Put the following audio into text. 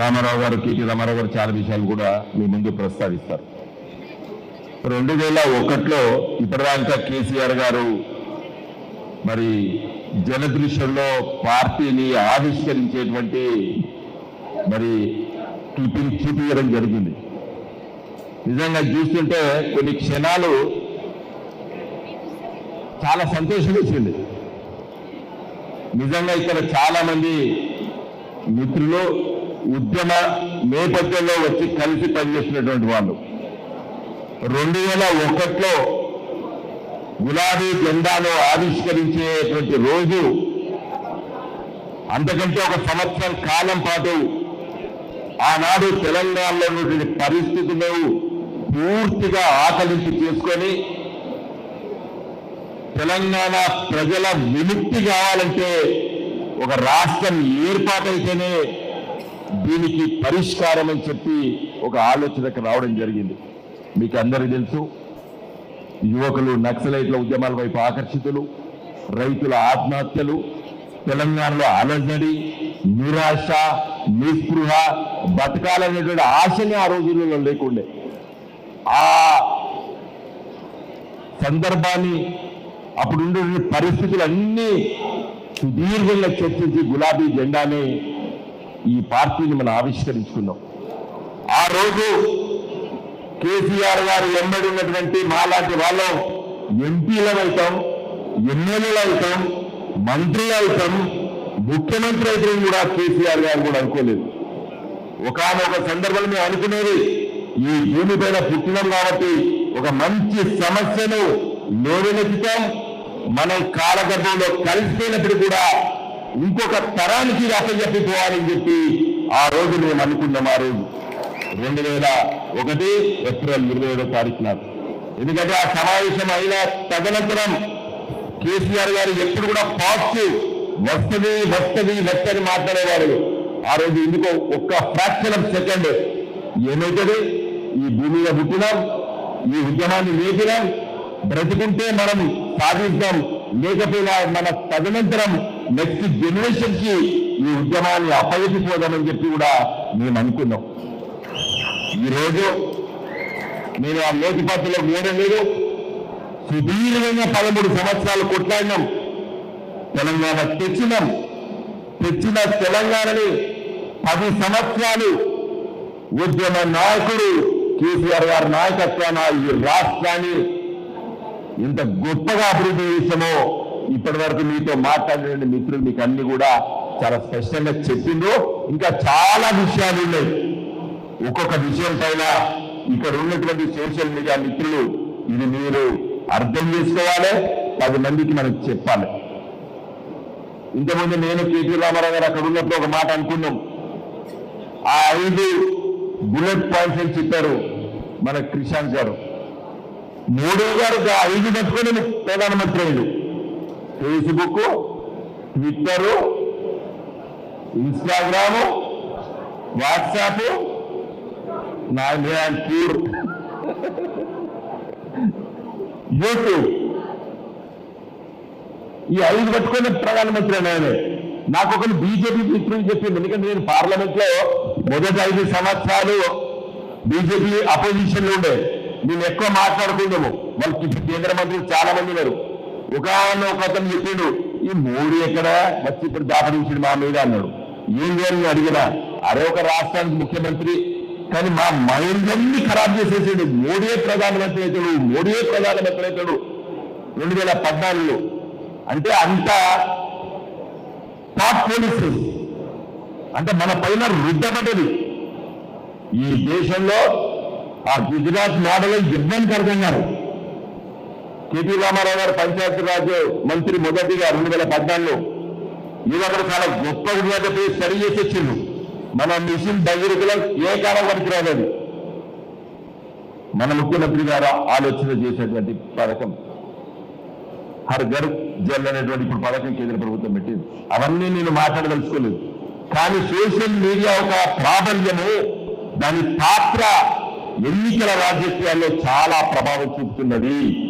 రామారావు గారు కేటీ రామారావు గారు చాలా విషయాలు కూడా మీ ముందు ప్రస్తావిస్తారు. రెండు వేల ఒకటిలో ఇప్పటిదాకా కేసీఆర్ గారు మరి జనదృశ్యంలో పార్టీని ఆవిష్కరించేటువంటి మరి క్లిప్పింగ్ చూపించడం జరిగింది. నిజంగా చూస్తుంటే కొన్ని క్షణాలు చాలా సంతోషం వచ్చింది నిజంగా ఇక్కడ చాలామంది మిత్రులు ఉద్యమ నేపథ్యంలో వచ్చి కలిసి పనిచేసినటువంటి వాళ్ళు. రెండు వేల ఒకటిలో గులాబీ జెండాను ఆవిష్కరించేటువంటి రోజు అంతకంటే ఒక సంవత్సరం కాలం పాటు ఆనాడు తెలంగాణలో ఉన్నటువంటి పరిస్థితులు పూర్తిగా ఆకలింపు చేసుకొని తెలంగాణ ప్రజల విముక్తి కావాలంటే ఒక రాష్ట్రం ఏర్పాటైతేనే దీనికి పరిష్కారం అని చెప్పి ఒక ఆలోచనకు రావడం జరిగింది. మీకు అందరికీ తెలుసు యువకులు నక్సలైట్ల ఉద్యమాల వైపు ఆకర్షితులు రైతుల ఆత్మహత్యలు తెలంగాణలో అలజడి నిరాశ నిస్పృహ బతకాలనేటువంటి ఆశనే ఆ రోజులలో లేకుండే. ఆ సందర్భాన్ని అప్పుడుండే పరిస్థితులు అన్నీ సుదీర్ఘంగా చర్చించి గులాబీ జెండాని ఈ పార్టీని మనం ఆవిష్కరించుకున్నాం. ఆ రోజు కేసీఆర్ గారు వెంబడి మాలాంటి వాళ్ళం ఎంపీలం అవుతాం ఎమ్మెల్యేలు అవుతాం మంత్రులు అవుతాం. ముఖ్యమంత్రి అయితే కూడా కేసీఆర్ గారు కూడా అనుకోలేదు. ఒకనొక సందర్భంలో మేము అనుకునేది ఈ భూమి పైన పుట్టినాం కాబట్టి ఒక మంచి సమస్యను లేవనెత్తుతాం మనం కాలగర్భంలో కలిసిపోయినప్పుడు కూడా ఇంకొక తరానికి అప్పచెప్పిపోవాలని చెప్పి ఆ రోజు మేము అనుకున్నాం ఆ రోజు. రెండు వేల ఒకటి ఏప్రిల్ ఇరవై ఏడో తారీఖు నాడు. ఎందుకంటే ఆ సమావేశం అయిన తదనంతరం కేసీఆర్ గారు ఎప్పుడు కూడా పాజిటివ్ వస్తుంది వస్తుంది వస్తుంది మాట్లాడేవారు. ఆ రోజు ఎందుకో ఒక్క ఫ్రాక్షన్ ఆఫ్ సెకండ్ ఏమవుతుంది? ఈ భూమి మీద పుట్టినాం ఈ ఉద్యమాన్ని లేపినాం బ్రతుకుంటే మనం సాధిస్తాం లేకపోయినా మన తదనంతరం నెక్స్ట్ జనరేషన్కి ఈ ఉద్యమాన్ని అప్పగించిపోదామని చెప్పి కూడా మేము అనుకున్నాం. ఈరోజు నేను ఆ లోతుపత్రలో వేయడం లేదు. సుదీర్ఘంగా పదమూడు సంవత్సరాలు కొట్లాడినాం. తెలంగాణ తెచ్చినాం. తెచ్చిన తెలంగాణని పది సంవత్సరాలు ఉద్యమ నాయకుడు కేసీఆర్ గారి నాయకత్వాన ఈ రాష్ట్రాన్ని ఇంత గొప్పగా అభివృద్ధి చేసామో ఇప్పటి వరకు మీతో మాట్లాడిన మిత్రులు మీకు అన్ని కూడా చాలా స్పష్టంగా చెప్పిండు ఇంకా చాలా విషయాలు ఉన్నాయి. ఒక్కొక్క విషయం పైన ఇక్కడ ఉన్నటువంటి సోషల్ మీడియా మిత్రులు ఇది మీరు అర్థం చేసుకోవాలి పది మందికి మనకు చెప్పాలి. ఇంతకుముందు నేను కేటీ రామారావు గారు అక్కడ ఉన్నప్పుడు ఒక మాట అనుకున్నాం. ఆ ఐదు బుల్లెట్ పాయింట్స్ అని చెప్పారు మన క్రిషాంత్ గారు. మోడీ గారు ఐదు పట్టుకొని ప్రధానమంత్రి అయ్యారు. Facebook Twitter Instagram WhatsApp Nagpur YouTube. ఈ ఐదు పట్టుకుని ప్రధానమంత్రి ఆయన. నాకు ఒకరు బీజేపీ మిత్రులు చెప్పింది ఎందుకంటే నేను పార్లమెంట్లో మొదటి ఐదు సంవత్సరాలు బీజేపీ అపోజిషన్లో ఉండే. నేను ఎక్కువ మాట్లాడుకుందాము వాళ్ళకి కేంద్ర మంత్రులు చాలా మంది ఉన్నారు. ఒక అతను చెప్పిండు ఈ మోడీ ఎక్కడ? వచ్చి ఇప్పుడు దాపరించాడు మా మీద అన్నాడు. ఏం చేయాలని అడిగినా అరే ఒక రాష్ట్రానికి ముఖ్యమంత్రి కానీ మా మైండ్ అన్ని ఖరాబ్ చేసేసాడు. మోడీయే ప్రధానమంత్రి అవుతాడు మోడీయే ప్రధానమంత్రి అవుతాడు రెండు వేల పద్నాలుగులో. అంటే అంత టాప్ పోలీసు అంటే మన పైన రుద్దపడ్డది ఈ దేశంలో ఆ గుజరాత్ మోడల్ ఇబ్బందికరంగా టిపి రామారావు గారు పంచాయతీరాజ్ మంత్రి మొదటిగా రెండు వేల పద్నాలుగులో. అక్కడ చాలా గొప్ప చెప్పి సరి చేసి వచ్చిండు. మన మిషన్ భగీరథలో ఏ కాలం వరకు రాలేదు. మన ముఖ్యమంత్రి గారు ఆలోచన చేసేటువంటి పథకం. హర్ ఘర్ జల్ అనేటువంటి ఇప్పుడు పథకం కేంద్ర ప్రభుత్వం పెట్టింది. అవన్నీ నేను మాట్లాడదలుచుకోలేదు. కానీ సోషల్ మీడియా ఒక ప్రాబల్యము దాని పాత్ర ఎన్నికల రాజకీయాల్లో చాలా ప్రభావం చూపుతున్నది.